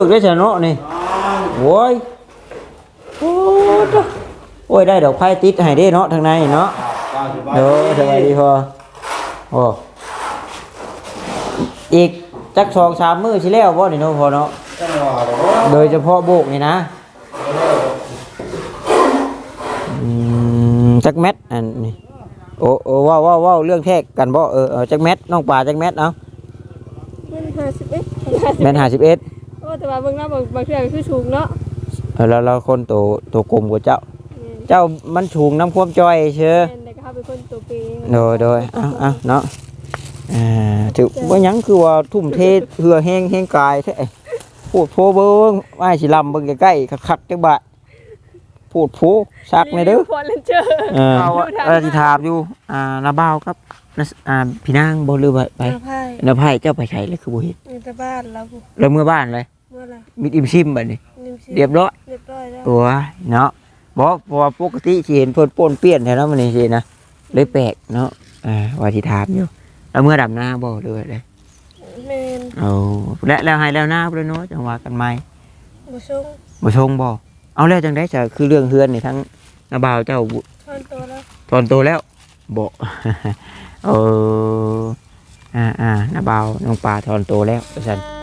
ฝึกได้ชะเนาะนี่โว้ยโอ้ตะโอ้ยได้ดอกไผ่ติดให้เด้เนาะทางในเนาะเด้อสบายดีพอโอ้อีกจักสองสามมื้อสิแล้วบ่นี่เนาะพอเนาะโดยเฉพาะโบกนี่นะอืมจักแมทอันนี้โอ้โอ้ว้าวว้าวว้าวเรื่องแทกกันบ่เออเออจักแมทน้องป่าจักแมทเอ้ามันห้าสิบเอ็ดแมท51โอ้แต่ว่าเบิ่งแล้วบางบางเทื่อก็คือสูงเนาะเออแล้วเราคนโตโตกลมกว่าเจ้า เจ้ามันชูงน้ำความจ้อยเชื่อแม่นแต่ก็เขาเป็นคนตัวเปย์โดยโดยเอาเอาเนาะอ่าถือว่าหยังคือว่าทุ่มเทเหือแห้งแห้งกายแท้พูดโพเบิ้งว่าสิลำเบิ่งใกล้ๆคักๆจักบะพูดโพซักในเด้อ พอเลนเจอร์เออเออสิถามอยู่ อ่านาบ่าวครับนาอ่าพี่นางบ่ลืมไปไปมาไพ่นาไผเจ้าไปใช้เลยคือบ่เห็นมีแต่บ้านแล้วบุแล้วเมื่อบ้านเลย เมื่อไหรมีอิ่มซิมบัดนี้นิ่มสิเรียบร้อยเรียบร้อยแล้วตัวเนาะบอกเพราะว่าปกติสิเห็นเพิ่นป้วนเปี้ยนแถวนั้นมันนี่สินะเลยแปลกเนาะอ่าว่าสิถามอยู่แล้วเมื่อดำหน้าบ่เลยเลยแมนเอาและแล้วให้แล้วหน้าเลยเนาะจังว่ากันใหม่บุชงบ่ชงบ่เอาแล้วจังได๋จะคือเรื่องเฮือนนี่ทั้งนาบ่าวเจ้าบุ ทอนตัวแล้วตอนโตแล้วบ่เอออ่าอ่านาบ่าวน้องปลาตอนโตแล้วว่าซั่น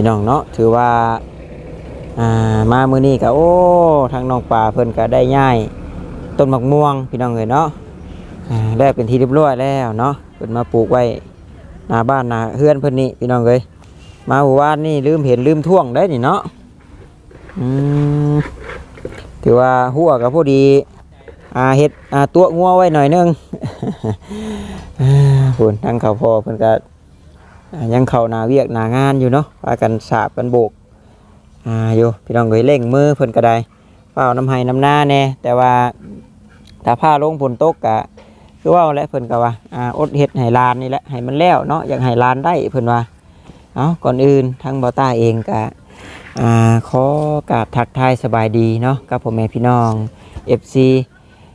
พี่น้องเนาะถือว่าามามือนี้ก็โอ้ทางน้องป่าเพิ่นก็ได้ย้ายต้นมะม่วงพี่น้องเอ้ยเนาะอ่าแล้วเป็นที่เรียบร้อยแล้วเนาะเพิ่นมาปลูกไว้หน้าบ้านหน้าเฮือนเพิ่นนี่พี่น้องเอ้ยมาเมื่อวานนี่ลืมเห็นลืมท่วงได้นี่เนาะถือว่าหัวก็พอดีอ่าเฮ็ดอ่าตัวงัวไว้หน่อยนึงอ่าพุ่นทางเขาพอเพิ่นก็ ยังเข้านาเวียกหน้างานอยู่เนาะพากันสาบกันโบกอ่าอยู่พี่น้องเอ้ยเร่งมือเพิ่นก็ได้เฝ้าน้ำไห้น้ำหน้าแน่แต่ว่าถ้าผ้าลงฝนตกกะคือว่าและเพิ่นก็ว่าอ่าอดเฮ็ดให้ลานนี่แหละให้มันแล้วเนาะอยากให้ลานได้เพิ่นว่าเอาก่อนอื่นทางบ่อต้าเองก็อ่าขอกราบทักทายสบายดีเนาะกับพ่อแม่พี่น้อง FC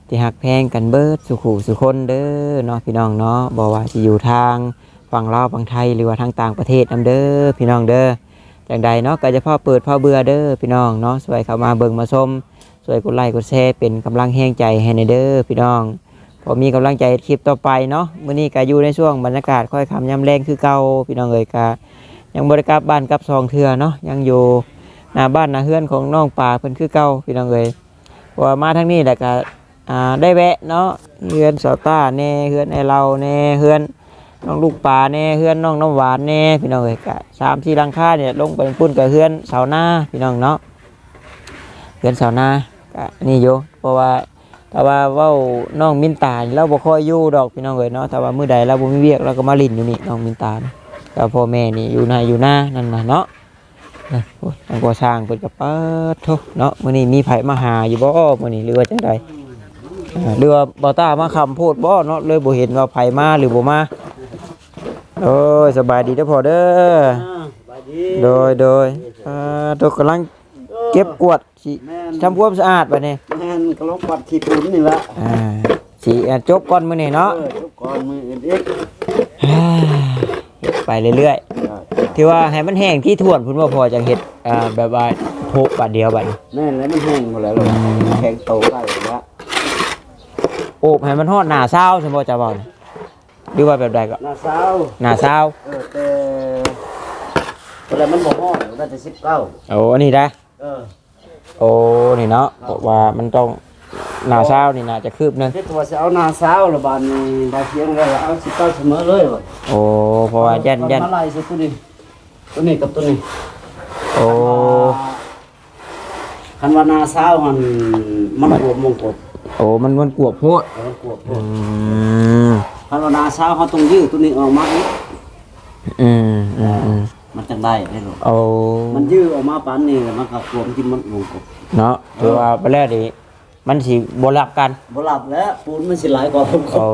ที่หักแพงกันเบิดสุขุสุคนเด้อเนาะพี่น้องเนาะบ่ว่าสิอยู่ทาง ฝั่งลาวฝั่งไทยหรือว่าทางต่างประเทศนํเด้อพี่น้องเด้อจังใดเนาะก็จะพ่อเปิดพ่อเบื่อเด้อพี่น้องเนาะสวยเข้ามาเบิ่งมาชมสวยกดไลค์กดแชร์เป็นกำลังแห้งใจให้ในเด้อพี่น้องพอมีกำลังใจคลิปต่อไปเนาะมื้อนี้ก็อยู่ในช่วงบรรยากาศค่อยคำยำแรงคือเก่าพี่น้องเอ้ยก็ยังบ่ได้กลับบ้านกับซองเทื่อเนาะยังอยู่หน้าบ้านหน้าเฮือนของน้องป่าเพิ่นคือเก่าพี่น้องเอ้ยพราะว่ามาทางนี้แหละก็อ่าได้แวะเนาะเฮือนสาวต้าแน่เฮือนไอเราแน่เฮือน น้องลูกปลาแน่เฮือนน้องน้ำหวานแน่พี่น้องเอ้ยกะสามสี่หลังค่าเนี่ยลงไปปุ้นกับเฮือนเสาหน้าพี่น้องเนาะเฮือนเสาหน้ากะนี่อยู่เพราะว่าถ้าว่าว้าน้องมินตานี่เราบ่ค่อยอยู่ดอกพี่น้องเอ้ยเนาะถ้าว่ามื้อใดเราบ่มีเวียกเราก็มาลินอยู่นี่น้องมินตานี่กับพ่อแม่นี่อยู่นาอยู่หน้านั่นน่ะเนาะนะโอ้ยทางก่อสร้างเพิ่นก็เปิดโทเนาะมื้อนี้มีไผมาหาอยู่บ่มื้อนี้หรือว่าจังใดอ่าหรือว่าบ่ตามาคำพูดบ่เนาะเลยบ่เห็นว่าไผมาหรือบ่มา โอ้ยสบายดีเด้อพ่อเด้อโดยโดยอ่าตัวกำลังเก็บกวาดสิแม่นทำความสะอาดบัดนี้แม่นก็ลงปัดที่ปุ่นนี่ละอ่าสิอ่าจบก่อนมื้อนี้เนาะเออทุกคนมืออื่นอีกอ่าเฮ็ดไปเรื่อยๆที่ว่าให้มันแห้งที่ถ่วนพุ่นว่าพอจังเฮ็ดอ่าแบบว่าโพกบาดเดียวบัดนี้แม่นแล้วมันแห้งหมดแล้วล่ะแข็งโตได้แล้วโอบให้มันฮอดหน้าเช้าซั่นบ่จะเว้านี่ หรือว่าแบบใดก็หน้าสาวหน้าเช้าเออแต่แต่มันบ่ฮ้อนได้แต่19โอ้อันนี้ได้เออโอ้นี่เนาะเพราะว่ามันต้องหน้าเช้านี่น่าจะคืบหนึงที่ตัวสิเอาหน้าสาวละบานนี้บาเพียงแล้วเอา19เสมอเลยว่ะโอ้เพราะว่ายันยันมาไล่สิตัวนี้ตัวนี้กับตัวนี้โอ้คันว่าหน้าสาวมันมันบวมมงกฎโอ้มันมันกวบโพดมันกวบอื มคันว่าหน้าสาเขาต้องยื้อตัวนี้ออกมาอีกอืมอืมอืมมันจังได้ได้หรอโอ้มันยื้ออกมาปานนี้มันก็กวมที่มันมงกฎเนาะถือว่าไปแล้วดิมันสิบ่รับกันบ่หลับแล้วปูนมันสิหลายกว่าผมเอา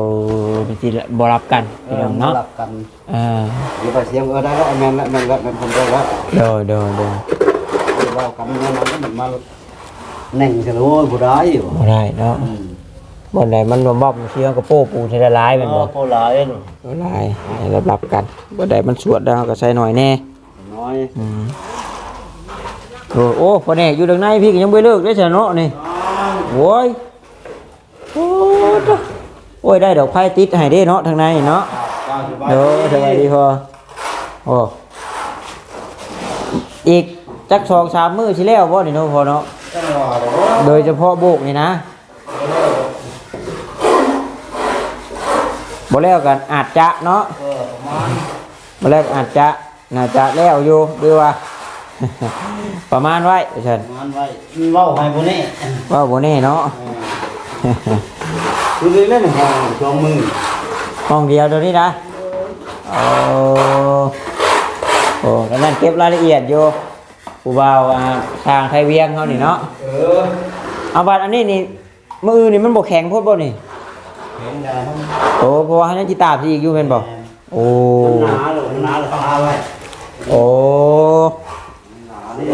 มันสิบ่รับกันเอพี่น้องเนาะหลับกันเอ่าเดี๋ยวไปเสียงเออได้แล้วแม่นแล้วแม่นแล้วแม่นคนได้แล้วโดยโดยโดยเว้ากันแม่นแล้วมันมาแน่งกันโอ้บ่ได้อยู่บ่ได้เนาะ อืมบ่ได้มันบ่มอบเสียงกับโป้ปูเทละลายแม่นบ่เออโพหลายเนอะละลายให้รับรับกันบ่ได้มันสวดแล้วก็ใส่หน่อยแน่น้อยอืมโอ้โอ้พอแน่อยู่ทางในพี่ก็ยังบ่เลิกได้ซะเนาะนี่โว้ยโอ้ตะโอ้ยได้ดอกไผ่ติดให้เด้เนาะทางในเนาะเดี๋ยวสวัสดีพอโอ้อีกจักสองสามมือชิแล้วบ่นี่เนาะพอเนาะจังหวะเด้อโดยเฉพาะโบกนี่นะ บ่แล้วกันอาจจะเนาะเออประมาณบ่แล้วอาจจะน่าจะแล้วอยู่หรือว่า ประมาณไว้เชิญประมาณไว้เว้าให้บ่แน่ว่าบ่แน่เนาะคือเล่นแห่งช่วงมือห้องเดียวเดี๋ยวนี้นะโอ้โอ้กำลังเก็บรายละเอียดอยู่ผู้บ่าวอ่าทางไทยเวียงเขานี่เนาะเออเอาบัตรอันนี้นี่มือนี่มันบกแข็งโพดบ่นี่ เห็นได้ทั้งโอ้เพราะว่าให้นันจิตาพี่อีกอยู่เป็นบ่โอ้มันหนาหรือมันหนาหรือเขาเอาไว้โอ้หนานี่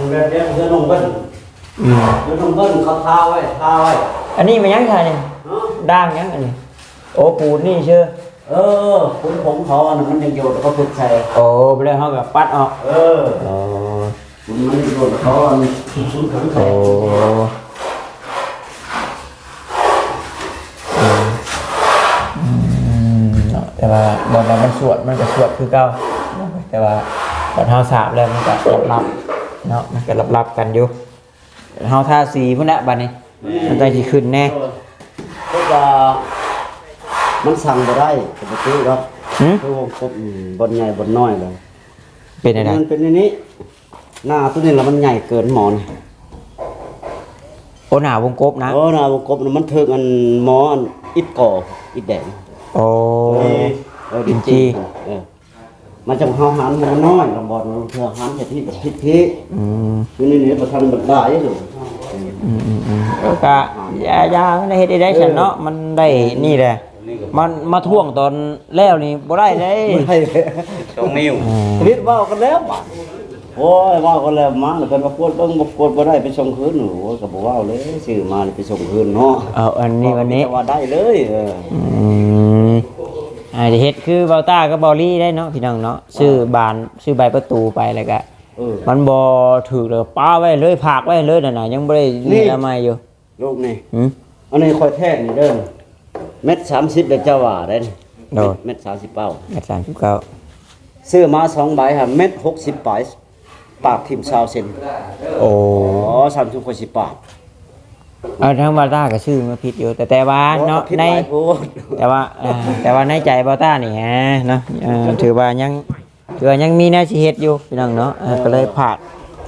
มันแบบเนี้ยเพื่อนลงเบิ้ลอืมเพื่อนลงเบิ้ลเขาทาไว้ทาไว้อันนี้มันยังไงนี่เนาะด่างยังอันนี้โอ้ปูนนี่เชื่อเออผมผมเขาอันนั้นมันยังอยู่เขาฝึกใส่โอ้ไปเลยเฮากับปัดออกเออโอ้มันมันยังอยู่เขาอันคุ้นเคยโอ้อื สวดมันก็สวดคือเก่าแต่ว่าบัดเฮาสาบแล้วมันก็ลับๆเนาะมันก็ลับๆกันอยู่เฮาทาสีพุ่นน่ะบัดนี้มันใจสิขึ้นแน่เพราะว่ามันสั่งบ่ได้ปกติครับหืมคือวงกบอืมบนใหญ่บนน้อยเลยเป็นอะไรมันเป็นอันนี้ หน้าตัวนี้แล้วมันใหญ่เกินหมอนโอหนาวงกบนะเออหน้าวงกบน่ะมันถึงอันหมออันอิดก่ออิดแดงโอ้เออเออดินจีเออมันจะเฮาหันมันน้อยลำบากเพื่อหันจะที่ทิศที่อืมอยู่นี่นี่ประทันบัดได้อยู่ อืมอืมอืมแล้วก็ยายาไม่ได้เฮ็ดได้ฉันเนาะมันได้นี่แหละ มันมาท่วงตอนแล้วนี่บ่ได้เลยไม่ได้ช่องนิ้วชีวิตว่ากันแล้วบัดโอ้ยว่ากันแล้วมาแล้วเป็นมากวดเบิ่งบ่กวดบ่ได้ไปส่งคืนโอ้ยก็บ่ว้าเลยซื้อมานี่ไปส่งคืนเนาะเอาอันนี้วันนี้ แต่ว่าได้เลยเออ อืม อ่าเฮ็ดคือเบาต้ากับเบอลี่ได้เนาะพี่น้องเนาะซื้อบานซื้อใบประตูไปแล้วก็เออ มันบ่ถูกเลยป้าไว้เลยผากไว้เลยนั่นน่ะยังบ่ได้นี่ นี่ละไมอยู่ลูกนี่หืมอันนี้ค่อยแท้นี่เด้อเม็ด30เด้อเจ้าว่าเด้อโดดเม็ด30เป้าเม็ดสามสิบเก้าซื้อมาสองใบครับเม็ด60ปลายปากทิ่ม20เซนโอ้ อ๋อ30กว่า10ปาก เอาทั้งบาต้าก็ชื่อมาผิดอยู่ แต่แต่ว่าเนาะผิดในหลายโพดแต่ว่าอ่าแต่ว่าในใจบาต้านี่ฮะเนาะเอ่อถือว่ายังถือว่ายังมีแนวสิเฮ็ดอยู่พี่น้องเนาะเออก็เลยผาก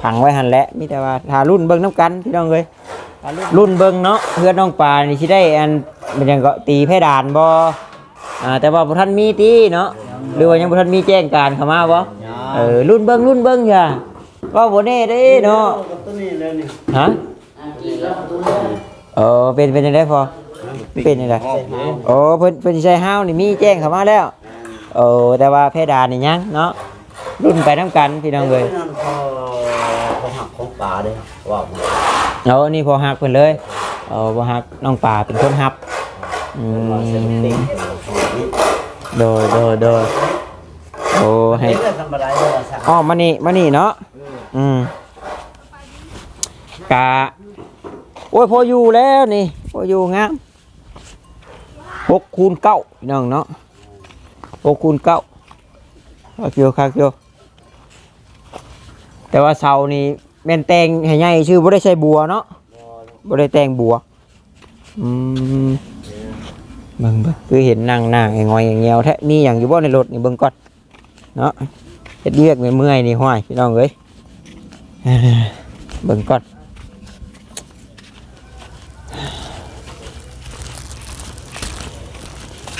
ผังไว้หันแหละมีแต่ว่าถ้ารุ่นเบิ่งน้ำกันพี่น้องเอ้ยถ้ารุ่นเบิ่งเนาะเพื่อนน้องปลานี่สิได้อันมันยังก็ตีเพดานบ่อ่าแต่ว่าบ่ทันมีตีเนาะหรือว่ายังบ่ทันมีแจ้งการเข้ามาบ่เออรุ่นเบิ่งรุ่นเบิ่งจ้ะว่าบ่แน่เด้เนาะ กับตัวนี้เลยนี่ฮะเออเป็นเป็นยังไงพอเป็นยังไงโอ้เพิ่นเพิ่นสิใช้ห้าวนี่มีแจ้งเข้ามาแล้วเออแต่ว่าเพดานนี่ยังเนาะรุ่นไปน้ำกันพี่น้องเลยนั่นพอพอหักของป่าเด้อว่ามาเอาอันนี้พอหักเพิ่นเลยเออบ่หักน้องป่าเป็นคนหับอืว่าเส้นมติ่งโดยโดยโดยโอ้ให้เฮ็ดธรรมดาเลยว่าสั่งอ๋อมานี่มานี่เนาะอืมกะ โอ้ยพออยู่แล้วนี่พออยู่งามหกคูณเก้าพี่น้องเนาะหกคูณเก้าคาเกียวคาเกียวแต่ว่าเสานี่แม่นแตงให้ใหญ่ชื่อบ่ได้ใช้บัวเนาะบ่ได้แตงบัวอืมเบิ่งเบิ่งคือเห็นนั่งหน้าไอ้งอยไอ้เงียวแท้มีหยังอยู่บ่ในรถนี่เบิ่งก่อนเนาะเฮ็ดเรียกเมื่อยนี่ห้อยพี่น้องเอ้ยเบิ่งก่อน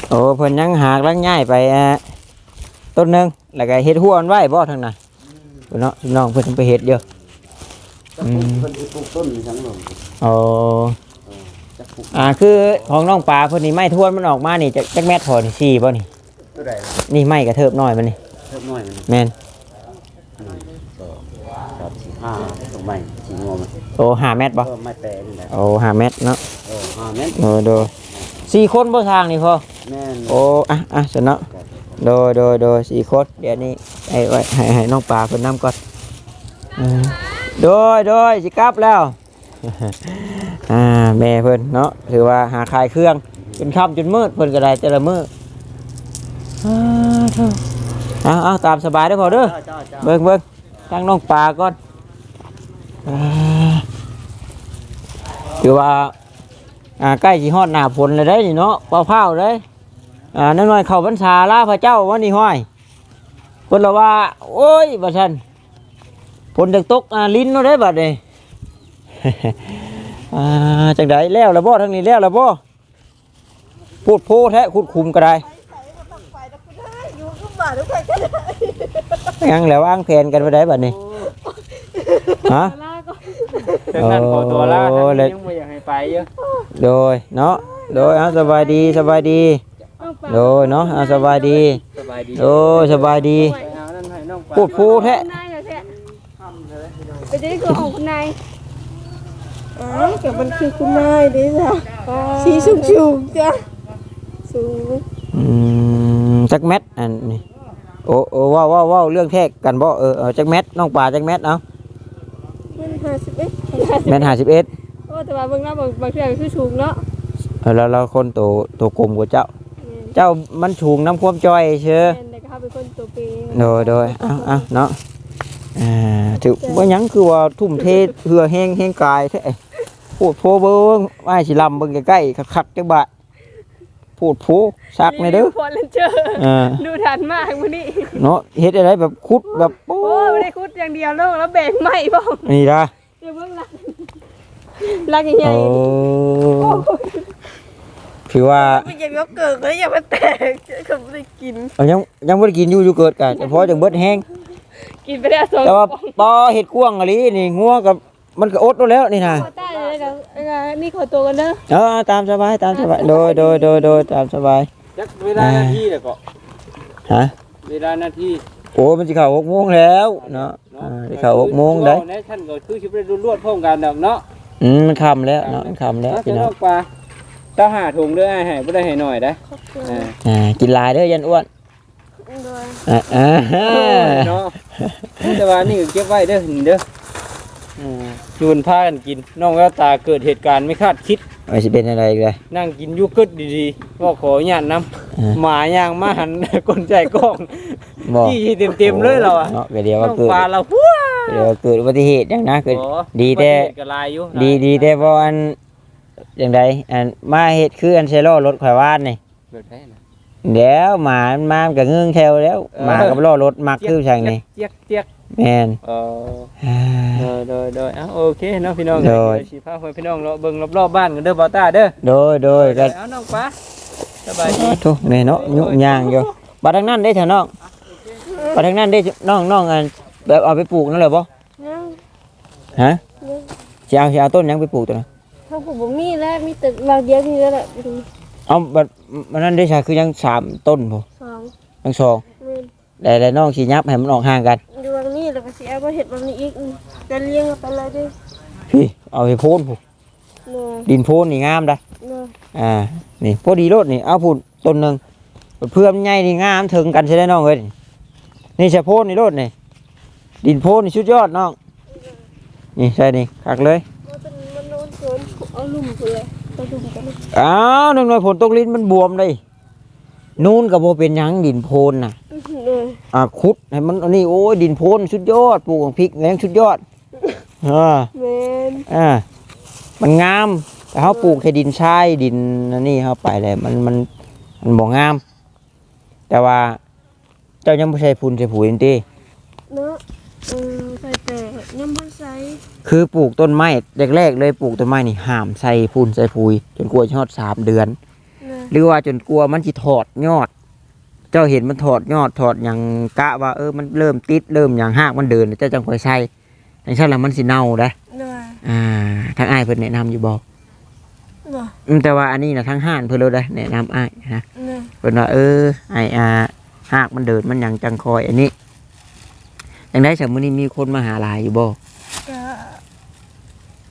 โอ้เพิ่นยังหากลังง่ายไปอ่าต้นหนึงแล้วก็เฮ็ดหัวมันไว้บ่ทางนั้นเพิ่นเนาะพี่น้องเพิ่นไปเฮ็ดเด้อจะปลูกเพิ่นสิปลูกต้นทั้งหมดโอ้จะปลูกอ่าคือของน้องปลาเพิ่นนี่ไม้ทวนมันออกมานี่จักจักแมตรพอนี่สี่บ่นี่ตัวใดล่ะนี่ไม้กระเทิบน้อยมันนี่เพิ่มน้อยมันแม่นหนึ่งสองสามสี่ห้าตรงไม้สีงอมันโอ้ห้าเมตรบ่เออไม้แปรนี่แหละโอ้ห้าเมตรเนาะเออห้าเมตรโดยโดยสี่คนบ่ทางนี่พอ แม่นโอ้อะอะสนเนาะโดยโดยโดยสี่คนเดี๋ยวนี้ไอ้ไว้ให้ให้น้องปลาเพิ่นนํก่อนเออโดยโดยสิกลับแล้ว อ่าแม่เพิ่นเนาะถือว่าหาขายเครื่องจนค่ำจนมืดเพิ่นก็ได้แต่ละมื้ออ่าเถอะเอาเอาตามสบายเด้อพอเด้อ จ้าจ้าจ้าเบิ่งเบิ่งตั้งน้องปลาก่อนอ่าถือว่าอ่าใกล้สิฮอดหน้าฝนเลยได้นี่เนาะเป่าเผาเลย อ่านั่นหน่อยเขาพรรษาลาพระเจ้าวันนี้ห้อยเพิ่นละว่า โอ้ยบ่ซั่นฝนจะตกอ่าลิ้นเนาะได้บัดนี้อ่าจังไดแล้วละบ่ทางนี้แล้วละบ่พูดโพแท้ขุดคุมก็ได้ยังแล้ววางแผนกันไปได้บัดนี้ฮะลาก็ถึงนั้นขอตัวลาท่านยังไม่อยากให้ไปเยอะโดยเนาะโดยเอาสบายดีสบายดี โดยเนาะเอาสบายดี สบายดีโดยสบายดีไปเอานั่นให้น้องไปพูดพูดแท้คุณนายเหรอแท้ไปจะได้คือของคุณนายอ๋อแต่มันคือคุณนายดิจ้ะสีสูงสูงๆจ้ะสูงอืมจักแมทอันนี้โอ้โอ้ว้าวว้าวว้าวเรื่องแท้กันบ่เออเออจักแมทน้องป่าจักแมทเอามันห้าสิบเอ็ดแมทห้าสิบเอ็ดโอ้แต่ว่าเบิ่งแล้วบางบางเทื่อก็คือสูงเนาะ แล้วเราคนโตโตกลมกว่าเจ้า เจ้ามันสูงน้ำความจ้อยเชื่อแม่นแต่ก็เขาเป็นคนตัวเปย์โดยโดยเอาเอาเนาะอ่าถือว่าหยังคือว่าทุ่มเทเหือแห้งแห้งกายแท้พูดโพเบิ้งว่าให้สิลำเบิ่งใกล้ๆคักๆจักบะพูดโพซักในอยเด้อ พอเลนเจอร์อ่า ดูทันมากวันนี้เนาะเฮ็ดอะไรแบบคุดแบบโอ้โอ้ไม่ได้คุดอย่างเดียวแล้วแล้วแบ่งใหม่บ้างนี่ละเดี๋ยวเบิ่งลักลักใหญ่โอ้ ถือว่าๆไม่อยากยกเกิดก็อย่ามาแตกก็ไม่ได้กินเอายังยังบ่ได้กินอยู่อยู่เกิดกันเฉพาะจังเบิดแห้งกินไปได้สองแต่ว่าปอเห็ดกวางอะไรนี่งัวกับมันก็อดเอาแล้วนี่นะขอใต้เลยนะเอ้ยนี่ขอตัวกันเด้อเออตามสบายตามสบายโดยโดยโดยโดยตามสบายจักเวลาหน้าที่เดี๋ยวก็ฮะเวลาหน้าที่โอ้มันจะเข้าหกโมงแล้วเนาะอ่าจะเข้าหกโมงได้เนะท่านก็คือชิบได้รวดๆพร้อมกันดอกเนาะอืมมันคำแล้วเนาะมันคำแล้วเอาพี่จะน้น้ออง งปลาถ้าหาถุงเด้อให้ให้บ่ได้ให้หน่อยได้ขอบคุณอ่าอ่ากินหลายเด้อยันอ้วนด้วยอ่าอ่าฮะเนาะแต่ว่านี่ก็เก็บไว้เด้อนี่เด้ออืมชวนพากันกินน้องแววตาเกิดเหตุการณ์ไม่คาดคิดไอ้สิเป็นอะไรอีกเลย นั่งกินอยูเกิดดีๆว่าขออนุญาตนอ่าำหมาย่างมาหัน กลใจกล้องบอกที่เต็มๆเลยเราอะเนาะก็เดี๋ยวน้ว่าองเกิดปลาเราพัว เดี๋ยวเกิดอุบัติเหตุอย่างนะเกิด โอ้ดีแต่ประเทศก็ลายอยู่ดีดีแต่พออัน อย่างใดอันมาเหตุคืออันเซโร่รถข่อยวานนี่เกิดได้นะเดี๋ยวหมามันมามันก็เงื้องแถวแล้วเออหมากับล้อรถมักคือช่างนี่เจียกเจียกแม่น เออโดยโดยโดยอะโอเคเนาะพี่น้องโดยเยวสิพาพี่น้องเราะเบิ่งรอบๆบ้านกันเด้อบ่าวตาเด้อโดยโดยก็เอาน้องปลาสบายดี ทุกแม่เนาะยุ่งยางอยู่บัดทางนั้นได้เถอะน้องบัดทางนั้นได้น้องน้องอันแบบเอาไปปลูกนั่นเลยบ่ยังฮะยังสิเอาสิเอาต้นหยังไปปลูกตัวนั้ นถ้าผมบ่มีแล้วมีแต่เราเดียวนี่แล้วแหละไปดูเอาบัดมันนั่นได้ใช่คือยังสามต้นบ่สองทั้งสองหมื่นแต่แต่น้องสิยับให้มันออกห่างกัน ดูบางนี่แล้วก็สิเอาไปเห็ดบางนี้อีกจะเลี้ยงไปเลยดิพี่เอาไปโพนผู้เนาะดินโพนนี่งามได้เนาะอ่า นี่พอดีรถนี่เอาพูดต้นหนึ่งเพื่อมนใหญ่นี่งามถึงกันใช่ไหมน้องเอ้ยนี่ใช่โพนนี่รถนี่ดินโพนนี่ชุดยอดน้องนี่ใช่นี่คักเลย เอาลุ่มไปเลยเอาลุ่มกันเลยอ้าวนึงหน่อยผลตกลิ้นมันบวมเลยนู่นกับโบเป็นหยังดินโพนน่ะอื้อหือเลยอ่าคุดให้มันอันนี้โอ้ยดินโพนชุดยอดปลูกของพริกแรงชุดยอดอ่าแมนอ่ามันงามแต่เขาปลูกแค่ดินทรายดินอันนี่เข้าไปเลยมันมันมันบ่งาม แต่ว่าเจ้ายังไม่ใช่พุ่นใช่ปุ๋ยนี่ติเนาะ เออใส่แต่น้ำมันใส่คือปลูกต้นไม้แรกๆเลยปลูกต้นไม้นี่ห้ามใส่พุ่นใส่ปุ๋ยจนกลัวจะฮอดสามเดือน นะหรือว่าจนกลัวมันจะถอดยอด เจ้าเห็นมันถอดยอดถอดอย่างกะว่าเออมันเริ่มติดเริ่มอย่างหากมันเดินเจ้าจังค่อยใส่อย่างเช่นแล้วมันสิเน่าได้โอ่าทางอ้ายเพิ่นแนะนำอยู่บ่เนาะอืมแต่ว่าอันนี้น่ะทางห้านเพิ่นเลยได้แนะนำอ้ายนะเนาะเพิ่นว่าเออไอ้อาหากมันเดินมันหยังจังคอยอันนี้ จังได้สมมุตินี้มีคนมาหาหลายอยู่บ่ก็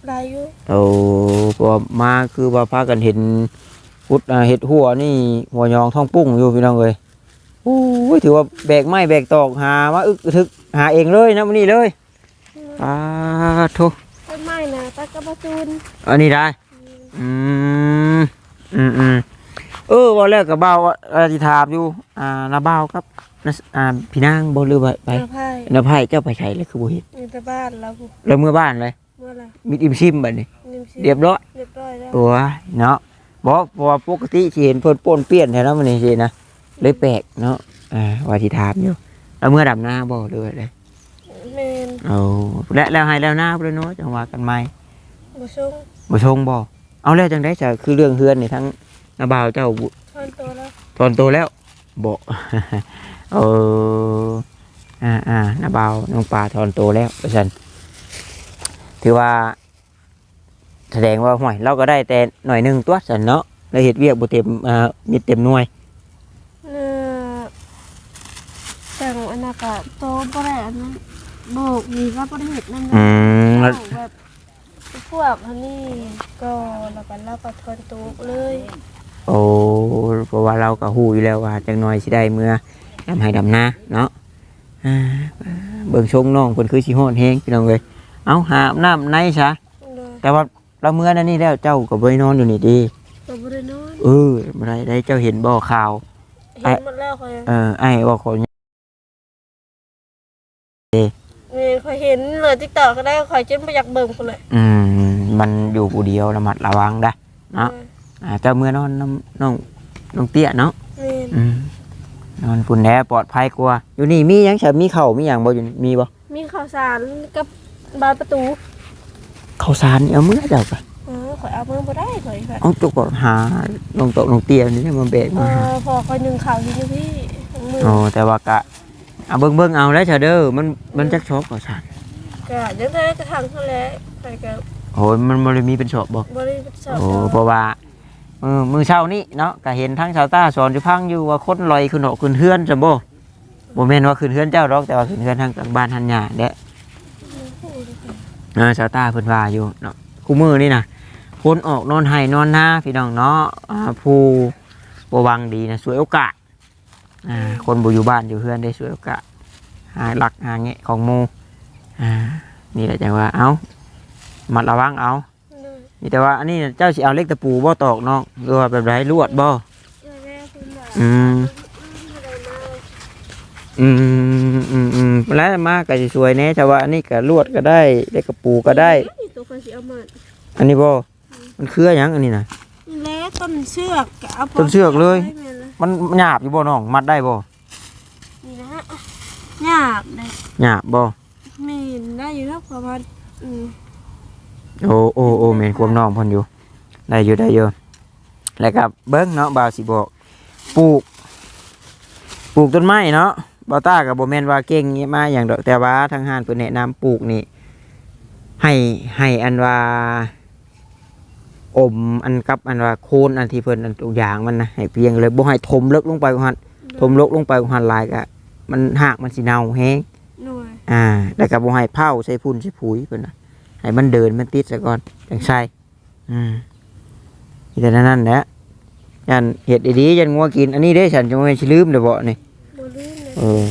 ได้อยู่โอ้เพราะว่ามาคือว่าพากันเห็นพุดอ่าเห็ดหัวนี่หัวยองท้องปุ้งอยู่พี่น้องเอ้ยโอ้ยถือว่าแบกไม้แบกตอกหามาอึกทึกหาเองเลยนะวันนี้เลยอ่าโทต้นไม้นะตากระบะจูนอันนี้ได้อืมอืมอืมเออว่าแล้วกับเบาอาจิถามอยู่ อ่านาเบาครับ นาอ่าพี่นางบ่หรือไปไปเมื่อไพ่นาไพ่เจ้าไปใช้เลยคือบ่เห็นอยู่แต่บ้านเราผู้แล้วเมื่อบ้านเลย เมื่อไหรมีอิ่มชิมบัดนี้นิ่มสิเรียบร้อยเรียบร้อยแล้วโอ้ยเนาะบอกเพราะว่าปกติสิเห็นเพิ่นป้วนเปี้ยนแถวนั้นมันนี่สินะเลยแปลกเนาะอ่าว่าสิถามอยู่แล้วเมื่อดำหน้าบ่เลยเลยเมนเอาและแล้วให้แล้วหน้าบ่เลยเนาะจังว่ากันใหม่ บุชงบ่ชงบ่เอาแล้วจังได๋จะคือเรื่องเฮือนนี่ทั้งนาบ่าวเจ้าบุ ทอนตัวแล้ว ตอนโตแล้ว บ่เอออ่าอ่านาบ่าวน้องปลาตอนโตแล้วว่าซั่นถือว่า แสดงว่าห่วยเราก็ได้แต่หน่อยหนึงตัวซั่นเนาะแล้วเฮ็ดเวียกบ่เต็มอ่ามีเต็มหน่วยเนื้อแต่งอันนั้นก็โตบ่ได้อันนั้นโบกมีว่าบ่ได้เห็ดนั่นนะอืมแล้วเอาแบบพวกอันนี้ก็แล้วก็เราก็ทอนตัวเลย โอ้เพราะว่าเราก็ฮู้อยู่แล้วว่าจังน้อยสิได้เมื่อดำให้ดำนาเนาะอ่าเบิ่งชงน้องเพิ่นคือสิฮ้อนแฮงพี่น้องเอ้ยเอาหาอาบน้ำในซะเลยแต่ว่าเราเมื่อนั้นนี่แล้วเจ้าก็บ่ได้นอนอยู่นี่ดีก็บ่ได้นอนเออบ่ได้ได้เจ้าเห็นบ่ข่าวเห็นหมดแล้วคอยเออไอ้ว่าคนนี่คอยเห็นเลย TikTok ก็ได้คอยจนบ่อยากเบิ่งพุ่นเลยอืมมันอยู่ผู้เดียวระมัดระวังได้เนาะ อ่าเจ้าเมื่อนอนน้ำน้องน้องเตี้ยเนาะแม่นอืมนอนปุ่นแหน่ปลอดภัยกว่า อยู่นี่มีหยังเฉมีเข่าวมีหยังบ่อยู่มีบ่มีข่าวสารกับบานประตูข้าวสารนี่เอามื้อเจ้าก็เออข่อยเอามือบ่ได้ข่อยค่ะเอาจุกก็หาน้องโตน้องเตี้ยนี่มาแบกเอมาหา อพอข่อยหนึ่งข่าวอยู่อยู่พี่ทั้งมือโอ้แต่ว่าก็เอาเบิ่งเบิ่งเอาแล้วเฉเด้อมันมันจักชอบข้าวสารก็ยังได้กระทั่งเท่าแล้วข่อยก็โอ้ยมันบ่ได้มีเป็นชอบบ่บ่ได้สอบโอ้เพราะว่า เออมือเช้านี้เนาะก็เห็นทั้งชาวต้าสอนอยู่พังอยู่ว่าคนลอยขึ้นหอกขึ้นเฮือนจังบ่บ่แม่นว่าขึ้นเฮือนเจ้าดอกแต่ว่าขึ้นเฮือนทางกลางบ้านทันยาเด้เออชาวต้าเพิ่นว่าอยู่เนาะคู่มือนี่นะคนออกนอนไห้นอนนาพี่น้องเนาะอ่าผู้บ่หวังดีนะสวยโอกาสอ่าคนบ่อยู่บ้านอยู่เฮือนได้สวยโอกาสหาหลักหาแงะของหมู่อ่านี่แหละจังว่าเอ้ามัดระวังเอาเลย มีแต่ว่าอันนี้เจ้าสิเอาเล็กตะปูบ่ตอกน้องหรือว่าแบบไรลวดบ่อืมอืมอืมอืมแล้วมาก็สิสวยแน่แต่ว่าอันนี้ก็ลวดก็ได้เล็กตะปูก็ได้ ตัวข่อยสิเอามาอันนี้บ่มันเคือหยังอันนี้นะแหละต้นเชือกก็เอาต้นเชือกเลย มันหยาบอยู่บ่น้องมัดได้บ่นี่นะฮะหยาบเลยหยาบบ่แม่ได้อยู่แล้วประมาณอืม โอ้โอ้โอ้แม่นความน้องเพิ่นอยู่ ได้อยู่ได้อยู่แล้วก็เบิ่งเนาะบ่าวสิบอกปลูก ปลูกต้นไม้เนาะบ่าวต้าก็บ่แม่นว่าเก่งมาหยังดอกแต่ว่าทางห้านเพิ่นแนะนำปลูกนี่ให้ให้อันว่าอมอันกับอันว่าโคนอันที่เพิ่นอันทุกอย่างมันนะให้เพียงเลยบ่ให้ถมลึกลงไปกว่าหันถมลึกลงไปกว่าหันหลายก็มันหากมันสิเน่าแฮงหน่วยอ่าแล้วก็บ่ให้เผาใส่พุ่นใส่ปุ๋ยเพิ่นน่ะ ให้มันเดินมันติดซะก่อนจังใช่อืมมีแต่นั้นแหละยันเฮ็ดดีๆยันงัวกิน อันนี้เด้ฉันจะบ่แม่นสิลืมเด้อบ่นี่บ่ลืมเลยเออ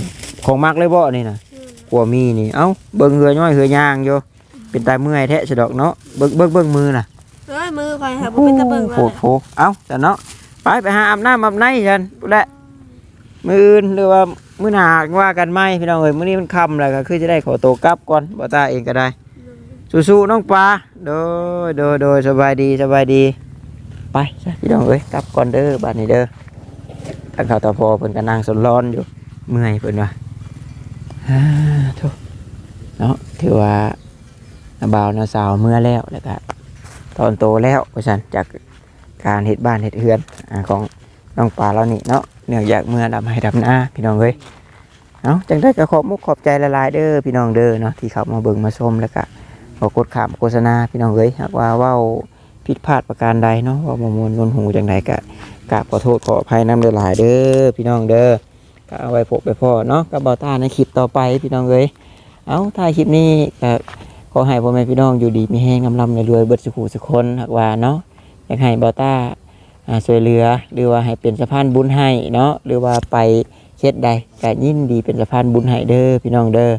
ของมักเลยบ่นี่น่ะกลัวมีนี่ เอ้าเบิ่งเหือย่อยเหือย่างอยู่เป็นตาเมื่อยแท้สะดอกเนาะเบิ่งเบิ่งเบิ่งมือน่ะเอ้ยมือข่อยหาบ่เป็นตะเบิ่งโผโผเอ้าแต่เนาะไปไปหาอาบน้ำอาบในฉันพูดแหละมืออื่นหรือว่ามื้อหน้าว่ากันไหมพี่น้องเอ้ยมื้อนี้มันค่ำแล้วก็คือจะได้ขอตัวกลับก่อนบ่ตาเองก็ได้ สู้ๆน้องปลาโดยโดยโดยสบายดีสบายดี ไปพี่น้องเอ้ยกลับก่อนเด้อบ้านนี้เด้อทางเขาตาพอเพิ่นก็นั่งสนร้อนอยู่เมื่อยเพิ่นว่าฮ่าโธ่เนาะถือว่านาบ่าวนาสาวเมื่อแล้วแล้วก็ตอนโตแล้วเพราะฉะนั้นจากการเฮ็ดบ้านเฮ็ดเฮือนอ่าของน้องปลาเรานี่เนาะเนื่องจากเมื่อดำให้ดำหน้าพี่น้องเอ้ยเนาะจังได้ก็ขอบมุกขอบใจละลายเด้อพี่น้องเด้อเนาะที่เข้ามาเบิ่งมาชมแล้วก็ ขอกดขามโฆษณาพี่น้องเอ้ยหากว่าเว้าผิดพลาดประการใดเนาะว่าบ่มวนนนหูจังไดก็กราบขอโทษขออภัยนำหลายเด้อพี่น้องเด้อก็เอาไว้พบไปพ่อเนาะกับบาต้าในคลิปต่อไปพี่น้องเอ้ยเอาถ่าคลิปนี้ก็ขอให้พ่อแม่พี่น้องอยู่ดีมีแห้งนำลำรวยเบิดสุขุสุขคนหากว่าเนาะอยากให้บาต้าอ่าช่วยเหลือหรือว่าให้เป็นสะพานบุญให้เนาะหรือว่าไปเฮ็ดใดก็ยินดีเป็นสะพานบุญให้เด้อพี่น้องเด้อ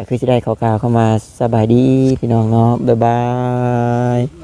ก็คือจะได้ข่าวๆเข้ามาสบายดีพี่น้องเนาะบ๊ายบาย